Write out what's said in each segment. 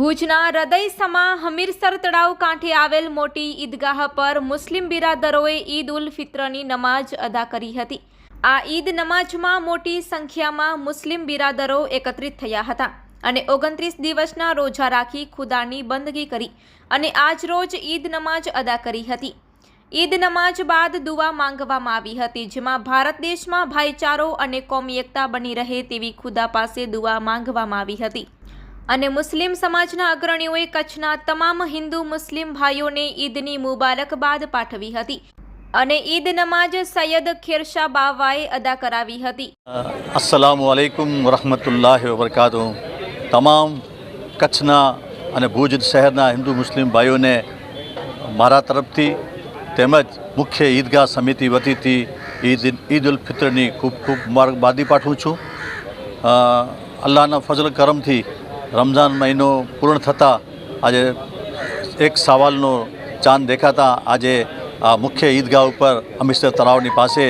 ભુજના હૃદયસમાં હમીરસર તળાવ કાંઠે આવેલ મોટી ઈદગાહ પર મુસ્લિમ બિરાદરોએ ઈદ ઉલ ફિત્રની નમાજ અદા કરી હતી. આ ઈદ નમાજમાં મોટી સંખ્યામાં મુસ્લિમ બિરાદરો એકત્રિત થયા હતા અને ઓગણત્રીસ દિવસના રોજા રાખી ખુદાની બંદગી કરી અને આજ રોજ ઈદ નમાજ અદા કરી હતી. ઈદ નમાજ બાદ દુઆ માંગવામાં આવી હતી, જેમાં ભારત દેશમાં ભાઈચારો અને કોમી એકતા બની રહે તેવી ખુદા પાસે દુઆ માંગવામાં આવી હતી. અને મુસ્લિમ સમાજના અગ્રણીઓએ કચ્છના તમામ હિન્દુ મુસ્લિમ ભાઈઓને ઈદની મુબારકબાદ પાઠવી હતી અને ઈદ નમાજ સૈયદ ખેરશા બાવાએ અદા કરાવી હતી. અસલામ વાલેકુમ વરહમતુલ્લાહ વબરકાતુ તમામ કચ્છના અને ભુજ શહેરના હિન્દુ મુસ્લિમ ભાઈઓને મારા તરફથી તેમજ મુખ્ય ઈદગાહ સમિતિ વતીથી ઈદ ઈદ ઉલ ફિત્રની ખૂબ ખૂબ મુબારકબાદી પાઠવું છું. અલ્લાહના ફજલ કરમથી રમઝાન મહિનો પૂર્ણ થતાં આજે એક સવાલનો ચાંદ દેખાતા આજે આ મુખ્ય ઈદગાહ ઉપર અમીસર તળાવની પાસે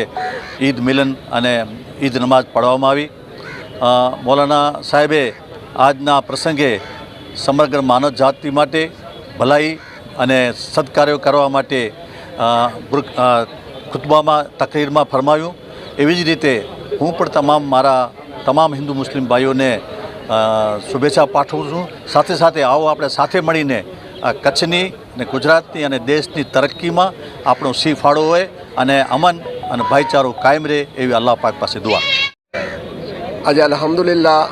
ઈદ મિલન અને ઈદ નમાઝ પઢવામાં આવી. મૌલાના સાહેબે આજના પ્રસંગે સમગ્ર માનવ જાતિ માટે ભલાઈ અને સદકાર્યો કરવા માટે ખુતબામાં તકરીરમાં ફરમાવ્યું એવી જ રીતે હું પણ તમામ મારા તમામ હિન્દુ મુસ્લિમ ભાઈઓને શુભેચ્છા પાઠવું છું. સાથે સાથે આવો આપણે સાથે મળીને કચ્છની અને ગુજરાતની અને દેશની તરક્કીમાં આપણો સી ફાળો હોય અને અમન અને ભાઈચારો કાયમ રહે એવી અલ્લાહ પાક પાસે દુઆ. આજે અલહમદુલિલ્લા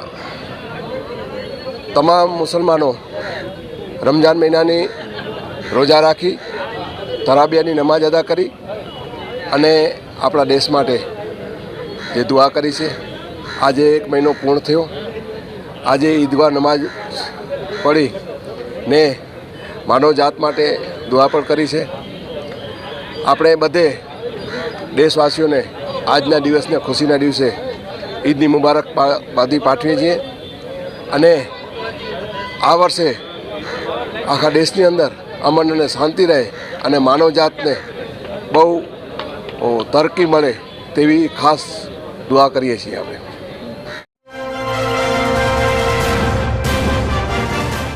તમામ મુસલમાનો રમજાન મહિનાની રોજા રાખી, તરાબિયાની નમાજ અદા કરી અને આપણા દેશ માટે જે દુઆ કરી છે, આજે એક મહિનો પૂર્ણ થયો. આજે ઈદવા નમાજ પડી ને માનવજાત માટે દુઆ પણ કરી છે. આપણે બધે દેશવાસીઓને આજના દિવસને ખુશીના દિવસે ઈદની મુબારક બાદી પાઠવીએ છીએ. અને આ વર્ષે આખા દેશની અંદર અમન અને શાંતિ રહે અને માનવજાતને બહુ તરકી મળે તેવી ખાસ દુઆ કરીએ છીએ આપણે.